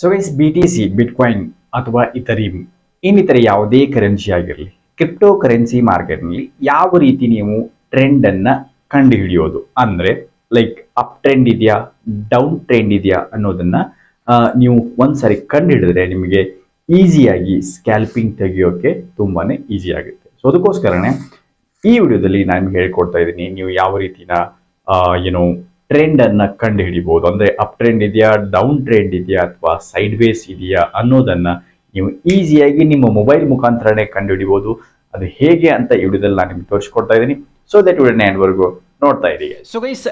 So guys B T C bitcoin ಅಥವಾ ಇತರಿಮ್ ಇನ್ನಿತರ ಯಾವುದೇ ಕರೆನ್ಸಿ ಆಗಿರಲಿ ಕ್ರಿಪ್ಟೋ ಕರೆನ್ಸಿ ಮಾರ್ಕೆಟ್ನಲ್ಲಿ ಯಾವ ರೀತಿ ನೀವು ಟ್ರೆಂಡ್ ಅನ್ನ ಕಂಡುಹಿಡಿಯೋದು? ಅಂದ್ರೆ ಲೈಕ್ ಅಪ್ ಟ್ರೆಂಡ್ ಇದೆಯಾ ಡೌನ್ ಟ್ರೆಂಡ್ ಇದೆಯಾ ಅನ್ನೋದನ್ನ ನೀವು ಒಂದ್ಸರಿ ಕಂಡುಹಿಡಿದ್ರೆ ನಿಮಗೆ ಈಸಿಯಾಗಿ ಸ್ಕ್ಯಾಲ್ಪಿಂಗ್ ತೆಗೆಯೋಕೆ ತುಂಬಾನೇ ಈಸಿ ಆಗುತ್ತೆ. ಸೊ ಅದಕ್ಕೋಸ್ಕರನೇ ಈ ವಿಡಿಯೋದಲ್ಲಿ ನಾನು ಹೇಳ್ಕೊಡ್ತಾ ಇದ್ದೀನಿ, ನೀವು ಯಾವ ರೀತಿನ ಏನು ಟ್ರೆಂಡ್ ಅನ್ನ ಕಂಡು ಹಿಡಿಬಹುದು ಅಂದ್ರೆ ಅಪ್ ಟ್ರೆಂಡ್ ಇದೆಯಾ ಡೌನ್ ಟ್ರೆಂಡ್ ಇದೆಯಾ, ಅಥವಾ ಸೈಡ್ ವೇಸ್ ಇದೆಯಾ ಅನ್ನೋದನ್ನ ನೀವು ಈಸಿಯಾಗಿ ನಿಮ್ಮ ಮೊಬೈಲ್ ಮುಖಾಂತರನೇ ಕಂಡು ಹಿಡಿಬಹುದು ಅದು ಹೇಗೆ ಅಂತ ಈ ವಿಡಿಯೋದಲ್ಲಿ ನಾನು ನಿಮ್ಗೆ ತೋರಿಸ್ಕೊಡ್ತಾ ಇದ್ದೀನಿ. ಸೊ ದಟ್ ವಿಡಿಯೋನ ಎಂಡ್ವರೆಗೂ ನೋಡ್ತಾ ಇದ್ದೀವಿ ಸೊ ಗೈಸ್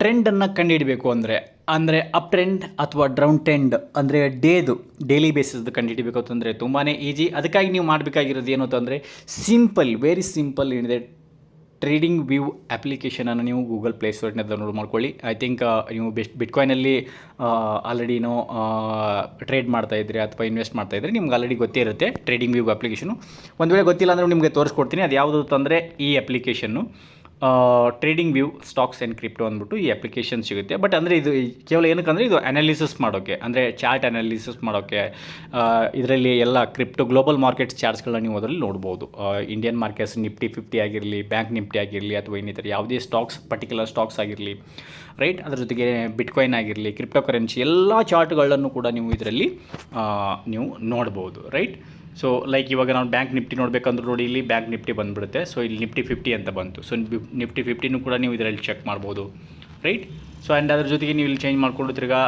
ಟ್ರೆಂಡನ್ನು ಕಂಡುಹಿಡಬೇಕು ಅಂದರೆ ಅಂದರೆ ಅಪ್ ಟ್ರೆಂಡ್ ಅಥವಾ ಡೌನ್ ಟ್ರೆಂಡ್ ಅಂದರೆ ಡೇದು ಡೈಲಿ ಬೇಸಿಸ್ದು ಕಂಡುಹಿಡಬೇಕು ಅಂತಂದರೆ ತುಂಬಾ ಈಜಿ ಅದಕ್ಕಾಗಿ ನೀವು ಮಾಡಬೇಕಾಗಿರೋದು ಏನು ಅಂತಂದರೆ ಸಿಂಪಲ್ ವೆರಿ ಸಿಂಪಲ್ ಏನಿದೆ ಟ್ರೇಡಿಂಗ್ ವ್ಯೂ ಅಪ್ಲಿಕೇಶನನ್ನು ನೀವು ಗೂಗಲ್ ಪ್ಲೇಸ್ಟೋರ್ನ ಡೌನ್ಲೋಡ್ ಮಾಡ್ಕೊಳ್ಳಿ. ಐ ಥಿಂಕ್ ನೀವು ಬೆಸ್ಟ್ ಬಿಟ್ಕಾಯಿನಲ್ಲಿ ಆಲ್ರೆಡಿ ಏನೋ ಟ್ರೇಡ್ ಮಾಡ್ತಾ ಇದ್ರಿ ಅಥವಾ ಇನ್ವೆಸ್ಟ್ ಮಾಡ್ತಾ ಇದ್ರಿ, ನಿಮ್ಗೆ ಆಲ್ರೆಡಿ ಗೊತ್ತೇ ಇರುತ್ತೆ ಟ್ರೇಡಿಂಗ್ ವ್ಯೂ ಅಪ್ಲಿಕೇಶನು ಒಂದು ವೇಳೆ ಗೊತ್ತಿಲ್ಲ ಅಂದರೆ ನಿಮಗೆ ತೋರಿಸ್ಕೊಡ್ತೀನಿ. ಅದು ಯಾವುದು ಅಂತಂದರೆ ಈ ಅಪ್ಲಿಕೇಶನ್ನು trading view stocks and crypto ಅಂದ್ಬಿಟ್ಟು ಈ ಅಪ್ಲಿಕೇಶನ್ ಸಿಗುತ್ತೆ. ಬಟ್ ಅಂದರೆ ಇದು ಕೇವಲ ಏನಕ್ಕೆ ಅಂದರೆ ಇದು ಅನಾಲಿಸಿಸ್ ಮಾಡೋಕ್ಕೆ ಅಂದರೆ ಚಾರ್ಟ್ ಅನಾಲಿಸಿಸ್ ಮಾಡೋಕ್ಕೆ ಇದರಲ್ಲಿ ಎಲ್ಲ ಕ್ರಿಪ್ಟೋ ಗ್ಲೋಬಲ್ ಮಾರ್ಕೆಟ್ಸ್ ಚಾರ್ಟ್ಸ್ಗಳನ್ನ ನೀವು ಅದರಲ್ಲಿ ನೋಡ್ಬೋದು. ಇಂಡಿಯನ್ ಮಾರ್ಕೆಟ್ಸ್ ನಿಫ್ಟಿ ಫಿಫ್ಟಿ ಆಗಿರಲಿ ಬ್ಯಾಂಕ್ ನಿಫ್ಟಿ ಆಗಿರಲಿ, ಅಥವಾ ಇನ್ನಿತರ ಯಾವುದೇ ಸ್ಟಾಕ್ಸ್ ಪರ್ಟಿಕ್ಯುಲರ್ ಸ್ಟಾಕ್ಸ್ ಆಗಿರಲಿ ರೈಟ್ ಅದರ ಜೊತೆಗೆ ಬಿಟ್ಕಾಯಿನ್ ಆಗಿರಲಿ ಕ್ರಿಪ್ಟೋ ಕರೆನ್ಸಿ ಎಲ್ಲ ಚಾರ್ಟ್ಗಳನ್ನು ಕೂಡ ನೀವು ಇದರಲ್ಲಿ ನೀವು ನೋಡ್ಬೋದು ರೈಟ್ ಸೊ ಲೈಕ್ ಇವಾಗ ನಾವು ಬ್ಯಾಂಕ್ ನಿಫ್ಟಿ ನೋಡಬೇಕಂದ್ರೆ ನೋಡಿ ಇಲ್ಲಿ ಬ್ಯಾಂಕ್ ನಿಫ್ಟಿ ಬಂದುಬಿಡುತ್ತೆ. ಸೊ ಇಲ್ಲಿ ನಿಫ್ಟಿ ಫಿಫ್ಟಿ ಅಂತ ಬಂತು. ಸೊ ನಿಫ್ಟಿ ಫಿಫ್ಟಿನೂ ಕೂಡ ನೀವು ಇದರಲ್ಲಿ ಚೆಕ್ ಮಾಡ್ಬೋದು. ರೈಟ್ ಸೊ ಆ್ಯಂಡ್ ಅದ್ರ ಜೊತೆಗೆ ನೀವು ಇಲ್ಲಿ ಚೇಂಜ್ ಮಾಡ್ಕೊಂಡು ತಿರ್ಗಾ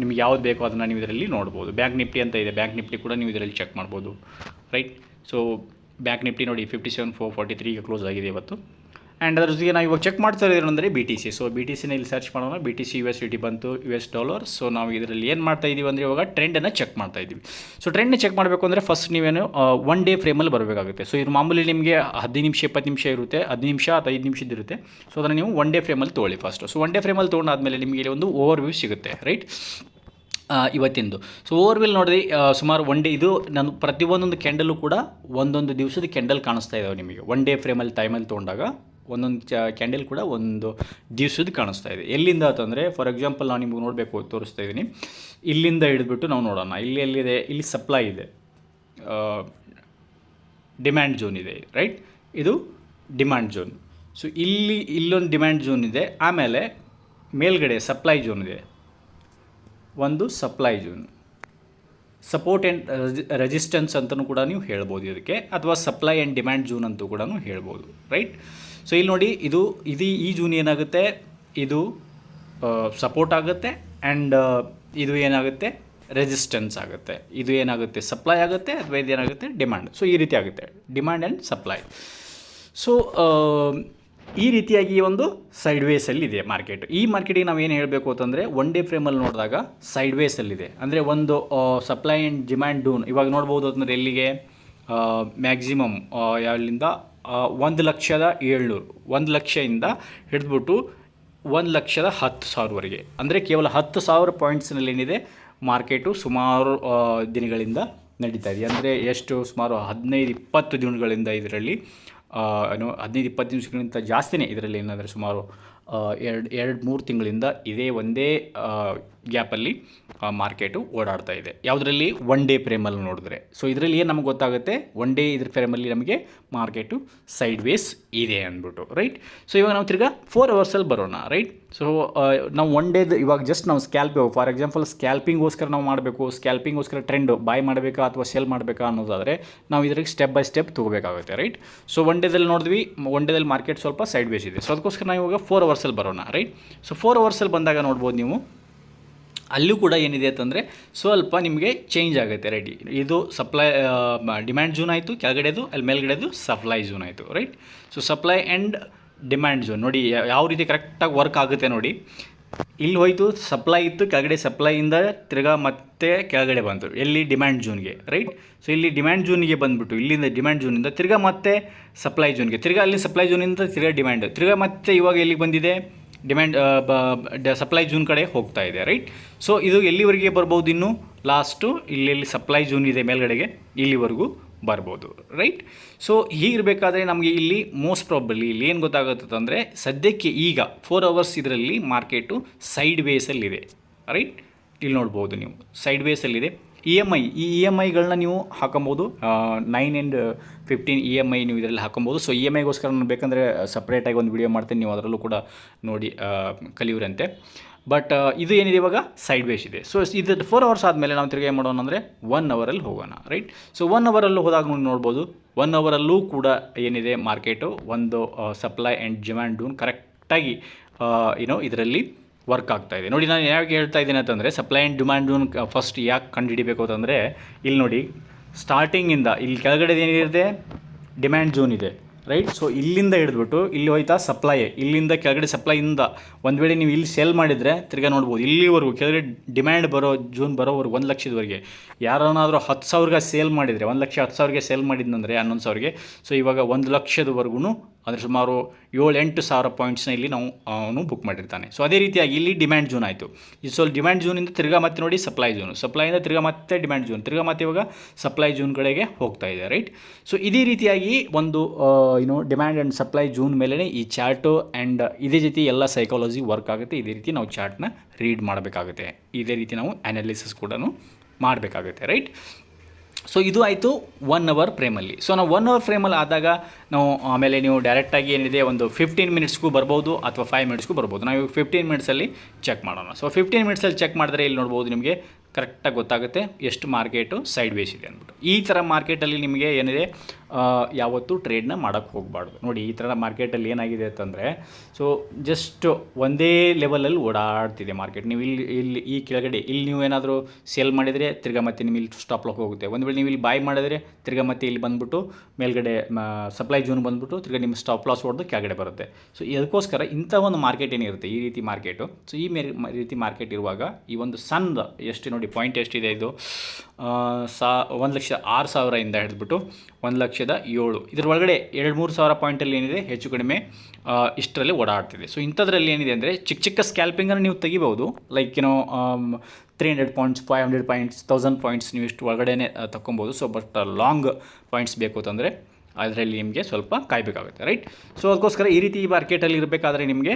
ನಿಮ್ಗೆ ಯಾವ್ದು ಬೇಕೋ ಅದನ್ನು ನೀವು ಇದರಲ್ಲಿ ನೋಡ್ಬೋದು. ಬ್ಯಾಂಕ್ ನಿಫ್ಟಿ ಅಂತ ಇದೆ. ಬ್ಯಾಂಕ್ ನಿಫ್ಟಿ ಕೂಡ ನೀವು ಇದರಲ್ಲಿ ಚೆಕ್ ಮಾಡ್ಬೋದು. ರೈಟ್ ಸೊ ಬ್ಯಾಂಕ್ ನಿಫ್ಟಿ ನೋಡಿ ಫಿಫ್ಟಿ ಸೆವೆನ್ ಫೋರ್ ಫಾರ್ಟಿ ತ್ರೀಗೆ ಕ್ಲೋಸ್ ಆಗಿದೆ ಇವತ್ತು. ಆ್ಯಂಡ್ ಅದ್ರ ಜೊತೆಗೆ ನಾವು ಇವಾಗ ಚೆಕ್ ಮಾಡ್ತಾ ಅಂದರೆ B T C so B T ಸಿನ ಇಲ್ಲಿ ಸರ್ಚ್ ಮಾಡೋಣ. B T C U S D ಬಂತು ಯು ಎಸ್ ಡಾಲರ್ ಸೊ ನಾವು ಇದರಲ್ಲಿ ಏನು ಮಾಡ್ತಾ ಇದ್ದೀವಿ ಅಂದರೆ ಇವಾಗ ಟ್ರೆಂಡನ್ನು ಚೆಕ್ ಮಾಡ್ತಾ ಇದ್ದೀವಿ ಸೊ ಟ್ರೆಂಡ್ನ ಚೆಕ್ ಮಾಡಬೇಕು ಅಂದರೆ ಫಸ್ಟ್ ನೀವೇನು ಒನ್ ಡೇ ಫ್ರೇಮಲ್ಲಿ ಬರಬೇಕಾಗುತ್ತೆ. ಸೊ ಇದು ಮಾಮೂಲಿ ನಿಮಗೆ ಹದಿನೈದು ನಿಮಿಷ ಇಪ್ಪತ್ತು ನಿಮಿಷ ಇರುತ್ತೆ ಹದಿನೈದು ನಿಮಿಷ ಅಥವಾ ಐದು ನಿಮಿಷದಿರುತ್ತೆ ಸೊ ಅದನ್ನು ನೀವು ಒನ್ ಡೇ ಫ್ರೇಮಲ್ಲಿ ತೊಗೊಳ್ಳಿ ಫಸ್ಟ್ ಸೊ ಒನ್ ಡೇ ಫ್ರೇಮಲ್ಲಿ ತೊಗೊಂಡಾದ್ಮೇಲೆ ನಿಮಗೆ ಇಲ್ಲಿ ಒಂದು ಓವರ್ ವ್ಯೂ ಸಿಗುತ್ತೆ ರೈಟ್ ಇವತ್ತಿಂದು. ಸೊ ಓವರ್ವಿಲ್ ನೋಡಿರಿ ಆ, ಸುಮಾರು ಒನ್ ಡೇ ಇದು ನಾನು ಪ್ರತಿಯೊಂದೊಂದು ಕ್ಯಾಂಡಲ್ಲೂ ಕೂಡ ಒಂದೊಂದು ದಿವಸದ ಕ್ಯಾಂಡಲ್ ಕಾಣಿಸ್ತಾ ಇದ್ದಾವೆ ನಿಮಗೆ. ಒನ್ ಡೇ ಫ್ರೇಮಲ್ಲಿ ಟೈಮಲ್ಲಿ ತೊಗೊಂಡಾಗ. ಒಂದೊಂದು ಚ ಕ್ಯಾಂಡಲ್ ಕೂಡ ಒಂದು ದಿವಸದ ಕಾಣಿಸ್ತಾ ಇದೆ. ಎಲ್ಲಿಂದ ಅಂತಂದರೆ ಫಾರ್ ಎಕ್ಸಾಂಪಲ್ ನಾನು ನಿಮಗೆ ನೋಡಬೇಕು, ತೋರಿಸ್ತಾ ಇದ್ದೀನಿ ಇಲ್ಲಿಂದ ಹಿಡಿದ್ಬಿಟ್ಟು ನಾವು ನೋಡೋಣ. ಇಲ್ಲಿ ಎಲ್ಲಿದೆ? ಇಲ್ಲಿ ಸಪ್ಲೈ ಇದೆ. ಡಿಮ್ಯಾಂಡ್ ಝೋನ್ ಇದೆ ರೈಟ್ ಇದು ಡಿಮ್ಯಾಂಡ್ ಝೋನ್ ಸೊ ಇಲ್ಲಿ, ಇಲ್ಲೊಂದು ಡಿಮ್ಯಾಂಡ್ ಝೋನ್ ಇದೆ. ಆಮೇಲೆ ಮೇಲ್ಗಡೆ ಸಪ್ಲೈ ಝೋನ್ ಇದೆ. ಒಂದು supply zone support and resistance ಅಂತಲೂ ಕೂಡ ನೀವು ಹೇಳ್ಬೋದು ಇದಕ್ಕೆ. ಅಥವಾ ಸಪ್ಲೈ ಆ್ಯಂಡ್ ಡಿಮ್ಯಾಂಡ್ ಝೋನ್ ಅಂತೂ ಕೂಡ ಹೇಳ್ಬೋದು ರೈಟ್ ಸೊ ಇಲ್ಲಿ ನೋಡಿ, ಇದು ಇದು ಈ ಜೂನ್ ಏನಾಗುತ್ತೆ? ಇದು ಸಪೋರ್ಟ್ ಆಗುತ್ತೆ ಆ್ಯಂಡ್ ಇದು ಏನಾಗುತ್ತೆ? ರೆಸಿಸ್ಟೆನ್ಸ್ ಆಗುತ್ತೆ. ಇದು ಏನಾಗುತ್ತೆ? ಸಪ್ಲೈ ಆಗುತ್ತೆ ಅಥವಾ ಇದು ಏನಾಗುತ್ತೆ? ಡಿಮ್ಯಾಂಡ್ ಸೊ ಈ ರೀತಿ ಆಗುತ್ತೆ. ಡಿಮ್ಯಾಂಡ್ ಆ್ಯಂಡ್ ಸಪ್ಲೈ ಸೊ ಈ ರೀತಿಯಾಗಿ ಒಂದು ಸೈಡ್ ವೇಸಲ್ಲಿದೆ ಮಾರ್ಕೆಟ್ ಈ ಮಾರ್ಕೆಟಿಗೆ ನಾವು ಏನು ಹೇಳಬೇಕು ಅಂತಂದರೆ ಒನ್ ಡೇ ಫ್ರೇಮಲ್ಲಿ ನೋಡಿದಾಗ ಸೈಡ್ ವೇಸಲ್ಲಿದೆ ಅಂದರೆ ಒಂದು ಸಪ್ಲೈ ಆ್ಯಂಡ್ ಡಿಮ್ಯಾಂಡ್ ಡೂನ್ ಇವಾಗ ನೋಡ್ಬೋದು ಅಂತಂದರೆ ಎಲ್ಲಿಗೆ? ಮ್ಯಾಕ್ಸಿಮಮ್ ಯಾವಲ್ಲಿಂದ ಒಂದು ಲಕ್ಷದ ಏಳ್ನೂರು, ಒಂದು ಲಕ್ಷದಿಂದ ಹಿಡಿದ್ಬಿಟ್ಟು ಒಂದು ಲಕ್ಷದ ಹತ್ತು ಸಾವಿರವರೆಗೆ. ಅಂದರೆ ಕೇವಲ ಹತ್ತು ಸಾವಿರ ಪಾಯಿಂಟ್ಸ್ನಲ್ಲಿ ಏನಿದೆ ಮಾರ್ಕೆಟು ಸುಮಾರು ದಿನಗಳಿಂದ ನಡೀತಾ ಇದೆ. ಅಂದರೆ ಎಷ್ಟು? ಸುಮಾರು ಹದಿನೈದು ಇಪ್ಪತ್ತು ದಿನಗಳಿಂದ ಇದರಲ್ಲಿ ಏನು, ಹದಿನೈದು ಇಪ್ಪತ್ತು ದಿವಸಗಳಿಂದ ಜಾಸ್ತಿನೇ ಇದರಲ್ಲಿ ಏನಂದರೆ ಸುಮಾರು ಎರಡು ಎರಡು ಮೂರು ತಿಂಗಳಿಂದ ಇದೇ ಒಂದೇ ಗ್ಯಾಪಲ್ಲಿ ಮಾರ್ಕೆಟು ಓಡಾಡ್ತಾ ಇದೆ. ಯಾವುದರಲ್ಲಿ? ಒನ್ ಡೇ ಫ್ರೇಮಲ್ಲಿ ನೋಡಿದ್ರೆ. ಸೊ ಇದರಲ್ಲಿ ಏನು ನಮಗೆ ಗೊತ್ತಾಗುತ್ತೆ? ಒನ್ ಡೇ ಇದ್ರ ಫ್ರೇಮಲ್ಲಿ ನಮಗೆ ಮಾರ್ಕೆಟು ಸೈಡ್ ವೇಸ್ ಇದೆ ಅಂದ್ಬಿಟ್ಟು ರೈಟ್ ಸೊ ಇವಾಗ ನಾವು ತಿರ್ಗಾ ಫೋರ್ ಅವರ್ಸಲ್ಲಿ ಬರೋಣ ರೈಟ್ ಸೊ ನಾವು ಒನ್ ಡೇದು ಇವಾಗ ಜಸ್ಟ್ ನಾವು ಸ್ಕ್ಯಾಲ್ಪ್ ಫಾರ್ ಎಕ್ಸಾಂಪಲ್ ಸ್ಕ್ಯಾಲ್ಪಿಂಗೋಸ್ಕರ ನಾವು ಮಾಡಬೇಕು ಸ್ಕ್ಯಾಲ್ಪಿಂಗೋಸ್ಕರ ಟ್ರೆಂಡ್ ಬಾಯ್ ಮಾಡಬೇಕಾ ಅಥವಾ ಸೆಲ್ ಮಾಡಬೇಕಾ ಅನ್ನೋದಾದರೆ ನಾವು ಇದ್ರಿಗೆ ಸ್ಟೆಪ್ ಬೈ ಸ್ಟೆಪ್ ತೊಗೋಬೇಕಾಗುತ್ತೆ ರೈಟ್ ಸೊ ಒನ್ ಡೇದಲ್ಲಿ ನೋಡಿದ್ವಿ ಒನ್ ಡೇದಲ್ಲಿ ಮಾರ್ಕೆಟ್ ಸ್ವಲ್ಪ ಸೈಡ್ ವೇಸ್ ಇದೆ. ಸೊ ಅದಕ್ಕೋಸ್ಕರ ನಾವು ಇವಾಗ ಫೋರ್ ಅವರ್ಸಲ್ಲಿ ಬರೋಣ ರೈಟ್ ಸೊ ಫೋರ್ ಅವರ್ಸಲ್ಲಿ ಬಂದಾಗ ನೋಡ್ಬೋದು ನೀವು ಅಲ್ಲೂ ಕೂಡ ಏನಿದೆ ಅಂತಂದರೆ ಸ್ವಲ್ಪ ನಿಮಗೆ ಚೇಂಜ್ ಆಗುತ್ತೆ ರೆಡಿ ಇದು ಸಪ್ಲೈ ಡಿಮ್ಯಾಂಡ್ ಝೋನ್ ಆಯಿತು, ಕೆಳಗಡೆದು ಅಲ್ಲಿ ಮೇಲ್ಗಡೆದು ಸಪ್ಲೈ ಝೋನ್ ಆಯಿತು right so supply and demand zone ನೋಡಿ ಯಾವ ರೀತಿ ಕರೆಕ್ಟಾಗಿ ವರ್ಕ್ ಆಗುತ್ತೆ ನೋಡಿ. ಇಲ್ಲಿ ಹೋಯಿತು ಸಪ್ಲೈ ಇತ್ತು, ಕೆಳಗಡೆ ಸಪ್ಲೈಯಿಂದ ತಿರ್ಗಾ ಮತ್ತೆ ಕೆಳಗಡೆ ಬಂತು. ಎಲ್ಲಿ? ಡಿಮ್ಯಾಂಡ್ ಜೂನ್ಗೆ ರೈಟ್ ಸೊ ಇಲ್ಲಿ ಡಿಮ್ಯಾಂಡ್ ಜೂನಿಗೆ ಬಂದುಬಿಟ್ಟು, ಇಲ್ಲಿಂದ ಡಿಮ್ಯಾಂಡ್ ಜೂನಿಂದ ತಿರ್ಗಾ ಮತ್ತೆ ಸಪ್ಲೈ ಝೋನ್ಗೆ ತಿರ್ಗಾ ಅಲ್ಲಿ ಸಪ್ಲೈ ಝೋನಿಂದ ತಿರ್ಗಾ ಡಿಮ್ಯಾಂಡ್ ತಿರ್ಗಾ ಮತ್ತೆ ಇವಾಗ ಎಲ್ಲಿಗೆ ಬಂದಿದೆ? ಡಿಮ್ಯಾಂಡ್ ಸಪ್ಲೈ ಜೂನ್ ಕಡೆ ಹೋಗ್ತಾ ಇದೆ ರೈಟ್ ಸೊ ಇದು ಎಲ್ಲಿವರೆಗೆ ಬರ್ಬೋದು ಇನ್ನು? ಲಾಸ್ಟು ಇಲ್ಲಿ ಸಪ್ಲೈ ಜೂನ್ ಇದೆ ಮೇಲ್ಗಡೆಗೆ, ಇಲ್ಲಿವರೆಗೂ ಬರ್ಬೋದು ರೈಟ್ ಸೊ ಹೀಗಿರಬೇಕಾದ್ರೆ ನಮಗೆ ಇಲ್ಲಿ ಮೋಸ್ಟ್ ಪ್ರಾಬಲಿ ಇಲ್ಲಿ ಏನು ಗೊತ್ತಾಗುತ್ತೆ ಅಂದರೆ, ಸದ್ಯಕ್ಕೆ ಈಗ ಫೋರ್ ಅವರ್ಸ್ ಇದರಲ್ಲಿ ಮಾರ್ಕೆಟು ಸೈಡ್ ವೇಸಲ್ಲಿದೆ ರೈಟ್ ಇಲ್ಲಿ ನೋಡ್ಬೋದು ನೀವು. ಸೈಡ್ ವೇಸಲ್ಲಿದೆ ಇ ಎಂ ಐ ಈ ಇ ಎಂ ಐಗಳನ್ನ ನೀವು ಹಾಕೊಬೋದು. Nine and fifteen E M I ನೀವು ಇದರಲ್ಲಿ ಹಾಕೊಬೋದು. ಸೊ ಇ ಎಂ ಐಗೋಸ್ಕರ ನಾನು ಬೇಕಂದರೆ ಸಪ್ರೇಟಾಗಿ ಒಂದು ವಿಡಿಯೋ ಮಾಡ್ತೀನಿ. ನೀವು ಅದರಲ್ಲೂ ಕೂಡ ನೋಡಿ ಕಲಿಯುವರಂತೆ. ಬಟ್ ಇದು ಏನಿದೆ ಇವಾಗ? ಸೈಡ್ ವೇಸ್ ಇದೆ. ಸೊ ಇದು ಫೋರ್ ಅವರ್ಸ್ ಆದಮೇಲೆ ನಾವು ತಿರುಗಿ ಏನು ಮಾಡೋಣ ಅಂದರೆ ಒನ್ ಅವರಲ್ಲಿ ಹೋಗೋಣ ರೈಟ್ ಸೊ ಒನ್ ಅವರಲ್ಲೂ ಹೋದಾಗ ನೋಡಿ ನೋಡ್ಬೋದು ಒನ್ ಅವರಲ್ಲೂ ಕೂಡ ಏನಿದೆ ಮಾರ್ಕೆಟು ಒಂದು ಸಪ್ಲೈ ಆ್ಯಂಡ್ ಡಿಮ್ಯಾಂಡು ಕರೆಕ್ಟಾಗಿ ಏನೋ ಇದರಲ್ಲಿ ವರ್ಕ್ ಆಗ್ತಾ ಇದೆ. ನೋಡಿ, ನಾನು ಯಾಕೆ ಹೇಳ್ತಾ ಇದ್ದೀನಿ ಅಂತಂದರೆ ಸಪ್ಲೈ ಆ್ಯಂಡ್ ಡಿಮ್ಯಾಂಡು ಫಸ್ಟ್ ಯಾಕೆ ಕಂಡುಹಿಡಿಬೇಕು ಅಂತಂದರೆ, ಇಲ್ಲಿ ನೋಡಿ ಸ್ಟಾರ್ಟಿಂಗಿಂದ ಇಲ್ಲಿ ಕೆಳಗಡೆ ಏನಿದೆ? ಡಿಮ್ಯಾಂಡ್ ಝೋನ್ ಇದೆ ರೈಟ್ ಸೊ ಇಲ್ಲಿಂದ ಹಿಡಿದ್ಬಿಟ್ಟು, ಇಲ್ಲಿ ಹೋಯ್ತಾ ಸಪ್ಲೈ ಇಲ್ಲಿಂದ ಕೆಳಗಡೆ ಸಪ್ಲೈಯಿಂದ ಒಂದು ವೇಳೆ ನೀವು ಇಲ್ಲಿ ಸೇಲ್ ಮಾಡಿದರೆ, ತಿರ್ಗಾ ನೋಡ್ಬೋದು, ಇಲ್ಲಿವರೆಗೂ ಕೆಳಗಡೆ ಡಿಮ್ಯಾಂಡ್ ಬರೋ ಜೂನ್ ಬರೋವರೆಗೂ ಒಂದು ಲಕ್ಷದವರೆಗೆ. ಯಾರನ್ನಾದರೂ ಹತ್ತು ಸಾವಿರಗೆ ಸೇಲ್ ಮಾಡಿದರೆ, ಒಂದು ಲಕ್ಷ ಹತ್ತು ಸಾವಿರಗೆ ಸೇಲ್ ಮಾಡಿದ್ನಂದರೆ, ಹನ್ನೊಂದು ಸಾವಿರಗೆ ಸೊ ಇವಾಗ ಒಂದು ಲಕ್ಷದವರೆಗೂ ಅಂದರೆ ಸುಮಾರು ಏಳು ಎಂಟು ಸಾವಿರ ಪಾಯಿಂಟ್ಸ್ನ ಇಲ್ಲಿ ನಾವು, ಅವನು ಬುಕ್ ಮಾಡಿರ್ತಾನೆ. ಸೊ ಅದೇ ರೀತಿಯಾಗಿ ಇಲ್ಲಿ ಡಿಮ್ಯಾಂಡ್ ಜೂನ್ ಆಯಿತು. ಈ ಸೊ ಡಿಮ್ಯಾಂಡ್ ಜೂನಿಂದ ತಿರ್ಗಾ ಮತ್ತೆ ನೋಡಿ ಸಪ್ಲೈ ಜೂನು ಸಪ್ಲೈಯಿಂದ ತಿರ್ಗಾ ಮತ್ತೆ ಡಿಮ್ಯಾಂಡ್ ಜೂನ್ ತಿರ್ಗಾ ಮತ್ತೆ ಇವಾಗ ಸಪ್ಲೈ ಜೂನ್ ಕಡೆಗೆ ಹೋಗ್ತಾ ಇದೆ ರೈಟ್ ಸೊ ಇದೇ ರೀತಿಯಾಗಿ ಒಂದು ಏನು ಡಿಮ್ಯಾಂಡ್ ಆ್ಯಂಡ್ ಸಪ್ಲೈ ಜೂನ್ ಮೇಲೇ ಈ ಚಾರ್ಟು ಆ್ಯಂಡ್ ಇದೇ ರೀತಿ ಎಲ್ಲ ಸೈಕಾಲಜಿ ವರ್ಕ್ ಆಗುತ್ತೆ. ಇದೇ ರೀತಿ ನಾವು ಚಾರ್ಟ್ನ ರೀಡ್ ಮಾಡಬೇಕಾಗುತ್ತೆ. ಇದೇ ರೀತಿ ನಾವು ಅನಾಲಿಸಿಸ್ ಕೂಡ ಮಾಡಬೇಕಾಗುತ್ತೆ ರೈಟ್ ಸೊ ಇದು ಆಯಿತು ಒನ್ ಅವರ್ ಫ್ರೇಮಲ್ಲಿ ಸೊ ನಾವು ಒನ್ ಅವರ್ ಫ್ರೇಮಲ್ಲಿ ಆದಾಗ ನಾವು ಆಮೇಲೆ ನೀವು ಡೈರೆಕ್ಟಾಗಿ ಏನಿದೆ ಒಂದು ಫಿಫ್ಟೀನ್ ಮಿನಿಟ್ಸ್ಗೂ ಬರ್ಬೋದು ಅಥವಾ ಫೈವ್ ಮಿನಿಟ್ಸ್ಗೂ ಬರ್ಬೋದು. ನಾವು ಇವಾಗ ಫಿಫ್ಟೀನ್ ಮಿನಿಟ್ಸಲ್ಲಿ ಚೆಕ್ ಮಾಡೋಣ. ಸೊ ಫಿಫ್ಟೀನ್ ಮಿನಿಟ್ಸಲ್ಲಿ ಚೆಕ್ ಮಾಡಿದ್ರೆ ಇಲ್ಲಿ ನೋಡ್ಬೋದು ನಿಮಗೆ ಕರೆಕ್ಟಾಗಿ ಗೊತ್ತಾಗುತ್ತೆ ಎಷ್ಟು ಮಾರ್ಕೆಟು ಸೈಡ್ ವೇಸ್ ಇದೆ ಅಂದ್ಬಿಟ್ಟು. ಈ ಥರ ಮಾರ್ಕೆಟಲ್ಲಿ ನಿಮಗೆ ಏನಿದೆ ಯಾವತ್ತೂ ಟ್ರೇಡ್ನ ಮಾಡೋಕ್ಕೆ ಹೋಗಬಾರ್ದು. ನೋಡಿ, ಈ ಥರ ಮಾರ್ಕೆಟಲ್ಲಿ ಏನಾಗಿದೆ ಅಂತಂದರೆ ಸೊ ಜಸ್ಟ್ ಒಂದೇ ಲೆವೆಲಲ್ಲಿ ಓಡಾಡ್ತಿದೆ ಮಾರ್ಕೆಟ್ ನೀವು ಇಲ್ಲಿ ಇಲ್ಲಿ, ಈ ಕೆಳಗಡೆ, ಇಲ್ಲಿ ನೀವು ಏನಾದರೂ ಸೇಲ್ ಮಾಡಿದರೆ ತಿರ್ಗಾ ಮತ್ತೆ ನಿಮ್ಮ ಇಲ್ಲಿ ಸ್ಟಾಪ್ ಲಾಕ್ ಹೋಗುತ್ತೆ. ಒಂದು ವೇಳೆ ನೀವು ಇಲ್ಲಿ ಬಾಯ್ ಮಾಡಿದರೆ ತಿರ್ಗಾ ಮತ್ತೆ ಇಲ್ಲಿ ಬಂದ್ಬಿಟ್ಟು ಮೇಲ್ಗಡೆ ಸಪ್ಲೈ ಜೋನ್ ಬಂದ್ಬಿಟ್ಟು ತಿರ್ಗಾ ನಿಮ್ಮ ಸ್ಟಾಪ್ ಲಾಸ್ ಹೊಡೆದು ಕೆಳಗಡೆ ಬರುತ್ತೆ. ಸೊ ಇದಕ್ಕೋಸ್ಕರ ಇಂಥ ಒಂದು ಮಾರ್ಕೆಟ್ ಏನಿರುತ್ತೆ, ಈ ರೀತಿ ಮಾರ್ಕೆಟು ಸೊ ಈ ಮೇ, ರೀತಿ ಮಾರ್ಕೆಟ್ ಇರುವಾಗ ಈ ಒಂದು ಸಣ್ಣ ಎಷ್ಟು ನೋಡಿ ಪಾಯಿಂಟ್ ಎಷ್ಟಿದೆ ಇದು? ಸಾ, ಒಂದು ಲಕ್ಷ ಆರು ಸಾವಿರದಿಂದ ಹಿಡಿದ್ಬಿಟ್ಟು ಒಂದು ಲಕ್ಷದ ಏಳು. ಇದರ ಒಳಗಡೆ ಎರಡು ಮೂರು ಸಾವಿರ ಪಾಯಿಂಟಲ್ಲಿ ಏನಿದೆ? ಹೆಚ್ಚು ಕಡಿಮೆ ಇಷ್ಟರಲ್ಲಿ ಓಡಾಡ್ತಿದೆ. ಸೊ ಇಂಥದ್ರಲ್ಲಿ ಏನಿದೆ ಅಂದರೆ, ಚಿಕ್ಕ ಚಿಕ್ಕ ಸ್ಕ್ಯಾಲ್ಪಿಂಗನ್ನು ನೀವು ತೆಗಿಬೋದು ಲೈಕ್ ಏನೋ three hundred points five hundred points thousand points ನೀವು ಇಷ್ಟು ಒಳಗಡೆನೆ ತಗೊಬೋದು ಸೊ ಬಟ್ ಲಾಂಗ್ ಪಾಯಿಂಟ್ಸ್ ಬೇಕು ಅಂತಂದರೆ ಅದರಲ್ಲಿ ನಿಮಗೆ ಸ್ವಲ್ಪ ಕಾಯಬೇಕಾಗುತ್ತೆ ರೈಟ್ ಸೊ ಅದಕ್ಕೋಸ್ಕರ ಈ ರೀತಿ ಈ ಮಾರ್ಕೆಟಲ್ಲಿ ಇರಬೇಕಾದ್ರೆ ನಿಮಗೆ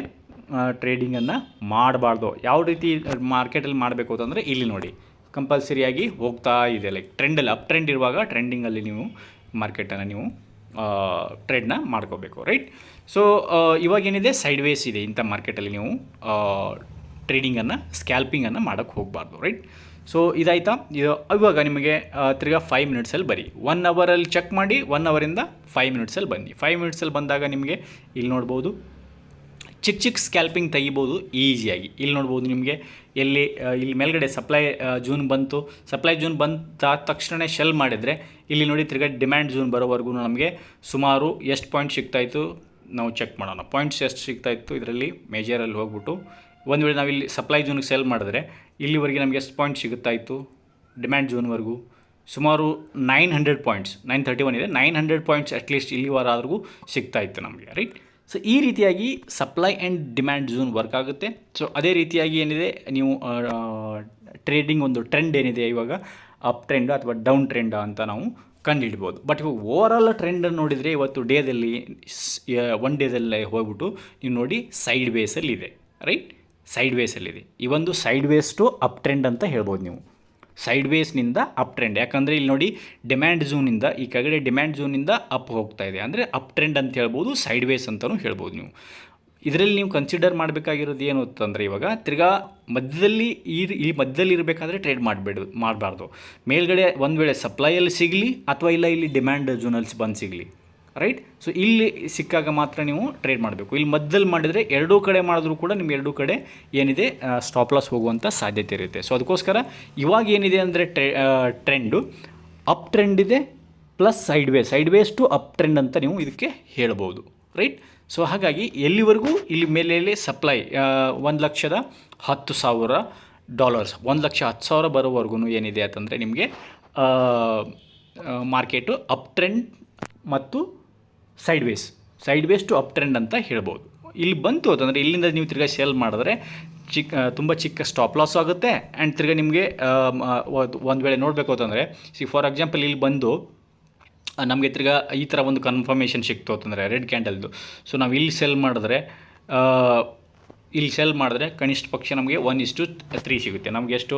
ಟ್ರೇಡಿಂಗನ್ನು ಮಾಡಬಾರ್ದು. ಯಾವ ರೀತಿ ಮಾರ್ಕೆಟಲ್ಲಿ ಮಾಡಬೇಕು ಅಂತಂದರೆ ಇಲ್ಲಿ ನೋಡಿ. ಕಂಪಲ್ಸರಿಯಾಗಿ ಹೋಗ್ತಾ ಇದೆ. ಲೈಕ್ ಟ್ರೆಂಡಲ್ಲಿ ಅಪ್ ಟ್ರೆಂಡ್ ಇರುವಾಗ ಟ್ರೆಂಡಿಂಗಲ್ಲಿ ನೀವು ಮಾರ್ಕೆಟನ್ನು ನೀವು ಟ್ರೇಡ್ನ ಮಾಡ್ಕೋಬೇಕು, ರೈಟ್? ಸೊ ಇವಾಗ ಏನಿದೆ ಸೈಡ್ ವೇಸ್ ಇದೆ ಇಂಥ ಮಾರ್ಕೆಟಲ್ಲಿ ನೀವು ಟ್ರೇಡಿಂಗನ್ನು ಸ್ಕ್ಯಾಲ್ಪಿಂಗನ್ನು ಮಾಡೋಕ್ಕೆ ಹೋಗಬಾರ್ದು, ರೈಟ್? ಸೊ ಇದಾಯ್ತಾ? ಇದು, ಇವಾಗ ನಿಮಗೆ ತಿರ್ಗಾ ಫೈವ್ ಮಿನಿಟ್ಸಲ್ಲಿ ಬರಿ. ಒನ್ ಅವರಲ್ಲಿ ಚೆಕ್ ಮಾಡಿ ಒನ್ ಅವರಿಂದ ಫೈವ್ ಮಿನಿಟ್ಸಲ್ಲಿ ಬನ್ನಿ. ಫೈವ್ ಮಿನಿಟ್ಸಲ್ಲಿ ಬಂದಾಗ ನಿಮಗೆ, ಇಲ್ಲಿ ನೋಡ್ಬೋದು ಚಿಕ್ಕ ಚಿಕ್ಕ ಸ್ಕ್ಯಾಲ್ಪಿಂಗ್ ತೆಗಿಬೋದು ಈಸಿಯಾಗಿ ಇಲ್ಲಿ ನೋಡ್ಬೋದು ನಿಮಗೆ, ಎಲ್ಲಿ ಇಲ್ಲಿ ಮೇಲ್ಗಡೆ ಸಪ್ಲೈ ಜೂನ್ ಬಂತು. ಸಪ್ಲೈ ಜೂನ್ ಬಂದ ತಕ್ಷಣವೇ ಶೆಲ್ ಮಾಡಿದರೆ, ಇಲ್ಲಿ ನೋಡಿ ತಿರ್ಗಾ ಡಿಮ್ಯಾಂಡ್ ಜೂನ್ ಬರೋವರೆಗೂ ನಮಗೆ ಸುಮಾರು ಎಷ್ಟು ಪಾಯಿಂಟ್ ಸಿಗ್ತಾಯಿತ್ತು ನಾವು ಚೆಕ್ ಮಾಡೋಣ. ಪಾಯಿಂಟ್ಸ್ ಎಷ್ಟು ಸಿಗ್ತಾಯಿತ್ತು ಇದರಲ್ಲಿ ಮೇಜರಲ್ಲಿ ಹೋಗ್ಬಿಟ್ಟು. ಒಂದು ವೇಳೆ ನಾವು ಇಲ್ಲಿ ಸಪ್ಲೈ ಜೂನಿಗೆ ಸೆಲ್ ಮಾಡಿದ್ರೆ, ಇಲ್ಲಿವರೆಗೆ ನಮಗೆ ಎಷ್ಟು ಪಾಯಿಂಟ್ ಸಿಗುತ್ತಾಯಿತ್ತು? ಡಿಮ್ಯಾಂಡ್ ಜೂನ್ವರೆಗೂ ಸುಮಾರು nine hundred points nine thirty one ಇದೆ nine hundred points at least ಇಲ್ಲಿವರೆಗೂ ಸಿಗ್ತಾ ಇತ್ತು ನಮಗೆ ರೈಟ್ ಸೊ ಈ ರೀತಿಯಾಗಿ supply and demand zone work ಆಗುತ್ತೆ. ಸೊ ಅದೇ ರೀತಿಯಾಗಿ ಏನಿದೆ, ನೀವು ಟ್ರೇಡಿಂಗ್ ಒಂದು ಟ್ರೆಂಡ್ ಏನಿದೆ ಇವಾಗ ಅಪ್ ಟ್ರೆಂಡ್ ಅಥವಾ ಡೌನ್ ಟ್ರೆಂಡ್ ಅಂತ ನಾವು ಕಂಡುಹಿಡ್ಬೋದು ಬಟ್ ಇವಾಗ ಓವರಾಲ್ ಟ್ರೆಂಡ್ ನೋಡಿದರೆ ಇವತ್ತು ಡೇದಲ್ಲಿ ಒನ್ ಡೇದಲ್ಲೇ ಹೋಗ್ಬಿಟ್ಟು ನೀವು ನೋಡಿ ಸೈಡ್ ವೇಸಲ್ಲಿ ಇದೆ ರೈಟ್ ಸೈಡ್ ವೇಸಲ್ಲಿದೆ ಈ ಒಂದು sideways to up trend ಅಂತ ಹೇಳ್ಬೋದು ನೀವು. ಸೈಡ್ ವೇಸ್ನಿಂದ ಅಪ್ ಟ್ರೆಂಡ್ ಯಾಕಂದರೆ ಇಲ್ಲಿ ನೋಡಿ ಡಿಮ್ಯಾಂಡ್ ಝೂನಿಂದ ಈ ಕೆಳಗಡೆ ಡಿಮ್ಯಾಂಡ್ ಝೂನಿಂದ ಅಪ್ ಹೋಗ್ತಾ ಇದೆ. ಅಂದರೆ ಅಪ್ ಟ್ರೆಂಡ್ ಅಂತ ಹೇಳ್ಬೋದು ಸೈಡ್ ವೇಸ್ ಅಂತಲೂ ಹೇಳ್ಬೋದು ನೀವು. ಇದರಲ್ಲಿ ನೀವು ಕನ್ಸಿಡರ್ ಮಾಡಬೇಕಾಗಿರೋದು ಏನು ಅಂತಂದರೆ ಇವಾಗ ತಿರ್ಗಾ ಮಧ್ಯದಲ್ಲಿ ಈ ಈ ಮಧ್ಯದಲ್ಲಿ ಇರಬೇಕಾದ್ರೆ ಟ್ರೇಡ್ ಮಾಡಬೇಡ ಮಾಡಬಾರ್ದು. ಮೇಲ್ಗಡೆ ಒಂದು ವೇಳೆ ಸಪ್ಲೈಯಲ್ಲಿ ಸಿಗಲಿ, ಅಥವಾ ಇಲ್ಲ ಇಲ್ಲಿ ಡಿಮ್ಯಾಂಡ್ ಝೋನಲ್ಲಿ ಬಂದು ಸಿಗಲಿ. ರೈಟ್ ಸೊ ಇಲ್ಲಿ ಸಿಕ್ಕಾಗ ಮಾತ್ರ ನೀವು ಟ್ರೇಡ್ ಮಾಡಬೇಕು. ಇಲ್ಲಿ ಮಧ್ಯದಲ್ಲಿ ಮಾಡಿದರೆ ಎರಡೂ ಕಡೆ ಮಾಡಿದ್ರೂ ಕೂಡ ನಿಮ್ಗೆ ಎರಡೂ ಕಡೆ ಏನಿದೆ ಸ್ಟಾಪ್ ಲಾಸ್ ಹೋಗುವಂಥ ಸಾಧ್ಯತೆ ಇರುತ್ತೆ. ಸೊ ಅದಕ್ಕೋಸ್ಕರ ಇವಾಗ ಏನಿದೆ ಅಂದರೆ ಟ್ರೆ ಟ್ರೆಂಡು ಅಪ್ ಟ್ರೆಂಡ್ ಇದೆ plus sideway sideways to up trend ಅಂತ ನೀವು ಇದಕ್ಕೆ ಹೇಳ್ಬೋದು. ರೈಟ್ ಸೊ ಹಾಗಾಗಿ ಎಲ್ಲಿವರೆಗೂ ಇಲ್ಲಿ ಮೇಲೆ ಸಪ್ಲೈ ಒಂದು ಲಕ್ಷದ ಹತ್ತು ಸಾವಿರ ಡಾಲರ್ಸ್ ಒಂದು ಲಕ್ಷ ಹತ್ತು ಸಾವಿರ ಬರೋವರೆಗೂ ಏನಿದೆ ಅಂತಂದರೆ ನಿಮಗೆ ಮಾರ್ಕೆಟು ಅಪ್ ಟ್ರೆಂಡ್ ಮತ್ತು sideways sideways to up trend ಅಂತ ಹೇಳ್ಬೋದು. ಇಲ್ಲಿ ಬಂತು ಅಂತಂದರೆ ಇಲ್ಲಿಂದ ನೀವು ತಿರ್ಗಾ ಸೇಲ್ ಮಾಡಿದ್ರೆ ಚಿಕ್ಕ ತುಂಬ ಚಿಕ್ಕ ಸ್ಟಾಪ್ ಲಾಸ್ ಆಗುತ್ತೆ. ಆ್ಯಂಡ್ ತಿರ್ಗಾ ನಿಮಗೆ ಒಂದು ವೇಳೆ ನೋಡಬೇಕು ಅಂತಂದರೆ ಸಿ ಫಾರ್ ಎಕ್ಸಾಂಪಲ್ ಇಲ್ಲಿ ಬಂದು ನಮಗೆ ತಿರ್ಗಾ ಈ ಥರ ಒಂದು ಕನ್ಫರ್ಮೇಷನ್ ಸಿಕ್ತು ಅಂತಂದರೆ ರೆಡ್ ಕ್ಯಾಂಡಲ್ದು ಸೊ ನಾವು ಇಲ್ಲಿ ಸೆಲ್ ಮಾಡಿದ್ರೆ ಇಲ್ಲಿ ಸೆಲ್ ಮಾಡಿದ್ರೆ ಕನಿಷ್ಠ ಪಕ್ಷ ನಮಗೆ ಒನ್ ಇಷ್ಟು ತ್ರೀ ಸಿಗುತ್ತೆ. ನಮಗೆ ಎಷ್ಟು?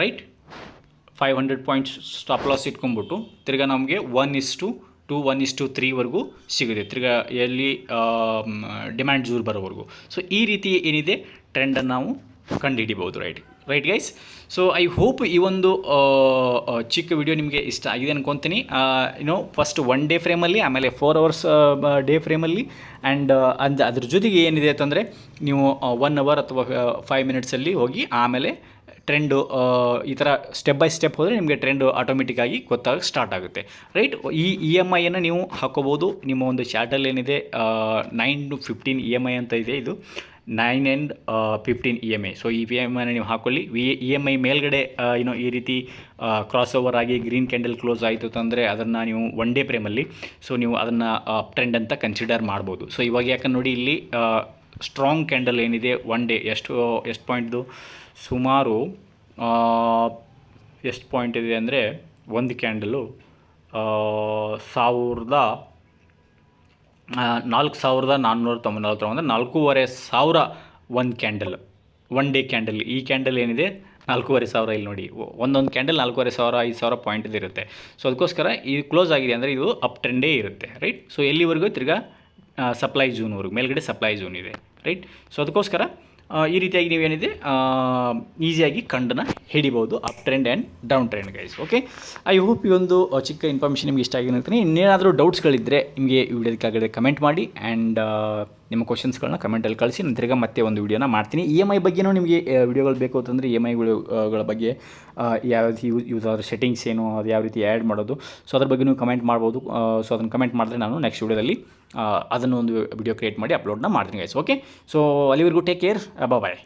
Right five hundred points stop loss ಇಟ್ಕೊಂಡ್ಬಿಟ್ಟು ತಿರ್ಗಾ ನಮಗೆ one is to one is to ತ್ರೀವರೆಗೂ ಸಿಗುತ್ತೆ. ತಿರ್ಗಾ ಎಲ್ಲಿ ಡಿಮ್ಯಾಂಡ್ ಜೂರ್ ಬರೋವರೆಗೂ. ಸೊ ಈ ರೀತಿ ಏನಿದೆ? ಟ್ರೆಂಡನ್ನು ನಾವು ಕಂಡುಹಿಡಿಬೋದು right right guys so I hope ಈ ಒಂದು ಚಿಕ್ಕ ವಿಡಿಯೋ ನಿಮಗೆ ಇಷ್ಟ ಆಗಿದೆ ಅನ್ಕೊತೀನಿ. ಏನೋ ಫಸ್ಟ್ ಒನ್ ಡೇ ಫ್ರೇಮಲ್ಲಿ ಆಮೇಲೆ ಫೋರ್ ಅವರ್ಸ್ ಡೇ ಫ್ರೇಮಲ್ಲಿ ಆ್ಯಂಡ್ ಅದು ಅದ್ರ ಜೊತೆಗೆ ಏನಿದೆ ಅಂತಂದರೆ, ನೀವು ಒನ್ ಅವರ್ ಅಥವಾ ಫೈವ್ ಮಿನಿಟ್ಸಲ್ಲಿ ಹೋಗಿ, ಆಮೇಲೆ ಟ್ರೆಂಡು ಈ ಥರ ಸ್ಟೆಪ್ ಬೈ ಸ್ಟೆಪ್ ಹೋದರೆ ನಿಮಗೆ ಟ್ರೆಂಡು ಆಟೋಮೆಟಿಕ್ಕಾಗಿ ಗೊತ್ತಾಗ ಸ್ಟಾರ್ಟ್ ಆಗುತ್ತೆ. ರೈಟ್ ಈ ಇ ಎಂ ಐಯನ್ನು ನೀವು ಹಾಕೋಬೋದು. ನಿಮ್ಮ ಒಂದು ಚಾರ್ಟಲ್ಲಿ ಏನಿದೆ nine to fifteen E M I ಅಂತ ಇದೆ ಇದು. Nine and fifteen E M I so ಈ ಇ ಎಂ ಐನ ನೀವು ಹಾಕೊಳ್ಳಿ. ವಿ ಇ ಎಂ ಐ ಮೇಲ್ಗಡೆ ಏನೋ ಈ ರೀತಿ ಕ್ರಾಸ್ ಓವರ್ ಆಗಿ ಗ್ರೀನ್ ಕ್ಯಾಂಡಲ್ ಕ್ಲೋಸ್ ಆಯಿತು ಅಂದರೆ ಅದನ್ನು ನೀವು ಒನ್ ಡೇ ಪ್ರೇಮಲ್ಲಿ ಸೊ ನೀವು ಅದನ್ನು ಟ್ರೆಂಡ್ ಅಂತ ಕನ್ಸಿಡರ್ ಮಾಡ್ಬೋದು. ಸೊ ಇವಾಗ ಯಾಕಂದ್ರೆ ನೋಡಿ ಇಲ್ಲಿ ಸ್ಟ್ರಾಂಗ್ ಕ್ಯಾಂಡಲ್ ಏನಿದೆ? ಒನ್ ಡೇ ಎಷ್ಟು ಎಷ್ಟು ಪಾಯಿಂಟ್ದು ಸುಮಾರು ಎಷ್ಟು ಪಾಯಿಂಟ್ ಇದೆ ಅಂದರೆ ಒಂದು ಕ್ಯಾಂಡಲು ಸಾವಿರದ ನಾಲ್ಕು ಸಾವಿರದ ನಾನ್ನೂರ ತೊಂಬತ್ನಾಲ್ಕು ಅಂದರೆ ನಾಲ್ಕೂವರೆ ಸಾವಿರ ಒಂದು ಕ್ಯಾಂಡಲ್ ಒನ್ ಡೇ ಕ್ಯಾಂಡಲ್ ಈ ಕ್ಯಾಂಡಲ್ ಏನಿದೆ? ನಾಲ್ಕೂವರೆ ಸಾವಿರ ಇಲ್ಲಿ ನೋಡಿ. ಒಂದೊಂದು ಕ್ಯಾಂಡಲ್ ನಾಲ್ಕೂವರೆ ಸಾವಿರ, ಐದು ಸಾವಿರ ಪಾಯಿಂಟ್ ಇರುತ್ತೆ. ಸೊ ಅದಕ್ಕೋಸ್ಕರ ಇದು ಕ್ಲೋಸ್ ಆಗಿದೆ ಅಂದರೆ ಇದು ಅಪ್ ಟ್ರೆಂಡೇ ಇರುತ್ತೆ ರೈಟ್ ಸೊ ಎಲ್ಲಿವರೆಗೂ ತಿರ್ಗಾ ಸಪ್ಲೈ ಝೂನ್ವರೆಗೂ ಮೇಲ್ಗಡೆ ಸಪ್ಲೈ ಝೂನ್ ಇದೆ. ರೈಟ್ ಸೊ ಅದಕ್ಕೋಸ್ಕರ ಈ ರೀತಿಯಾಗಿ ನೀವೇನಿದೆ ಈಸಿಯಾಗಿ ಕಂಡನ್ನು ಹಿಡಿಬೋದು up trend and down trend guys okay I hope ಈ ಒಂದು ಚಿಕ್ಕ ಇನ್ಫಾರ್ಮೇಷನ್ ನಿಮ್ಗೆ ಇಷ್ಟ ಆಗಿದೆ ಅಂತೀನಿ ಇನ್ನೇನಾದರೂ ಡೌಟ್ಸ್ಗಳಿದ್ದರೆ ನಿಮಗೆ ಈ ವಿಡಿಯೋದ ಕೆಳಗಡೆ ಕಮೆಂಟ್ ಮಾಡಿ ಆ್ಯಂಡ್ ನಿಮ್ಮ ಕ್ವಶನ್ಸ್ಗಳನ್ನ ಕಮೆಂಟಲ್ಲಿ ಕಳಿಸಿ. ನಾನು ತಿರ್ಗಾ ಮತ್ತೆ ಒಂದು ವಿಡಿಯೋನ ಮಾಡ್ತೀನಿ. ಇ ಎಂ ಐ ಬಗ್ಗೆನೂ ನಿಮಗೆ ವಿಡಿಯೋಗಳು ಬೇಕು ಅಂತಂದರೆ ಇ ಎಂ ಐಗಳ ಗಳ ಬಗ್ಗೆ ಯಾವ ರೀತಿ ಯೂಸ್ ಯೂಸ್ ಆದ್ರೆ ಸೆಟ್ಟಿಂಗ್ಸ್ ಏನು, ಅದು ಯಾವ ರೀತಿ ಆ್ಯಡ್ ಮಾಡೋದು. ಸೊ ಅದ್ರ ಬಗ್ಗೆ ನೀವು ಕಮೆಂಟ್ ಮಾಡ್ಬೋದು. ಸೊ ಅದನ್ನು ಕಮೆಂಟ್ ಮಾಡಿದ್ರೆ ನಾನು ನೆಕ್ಸ್ಟ್ ವಿಡಿಯೋದಲ್ಲಿ ಅದನ್ನು ಒಂದು ವಿಡಿಯೋ ಕ್ರಿಯೇಟ್ ಮಾಡಿ ಅಪ್ಲೋಡ್ನ ಮಾಡ್ತೀನಿ ಗೈಸ್ ಓಕೆ ಸೊ ಅಲ್ಲಿವರೆಗೂ ಟೇಕ್ ಕೇರ್ ಬಾಯ್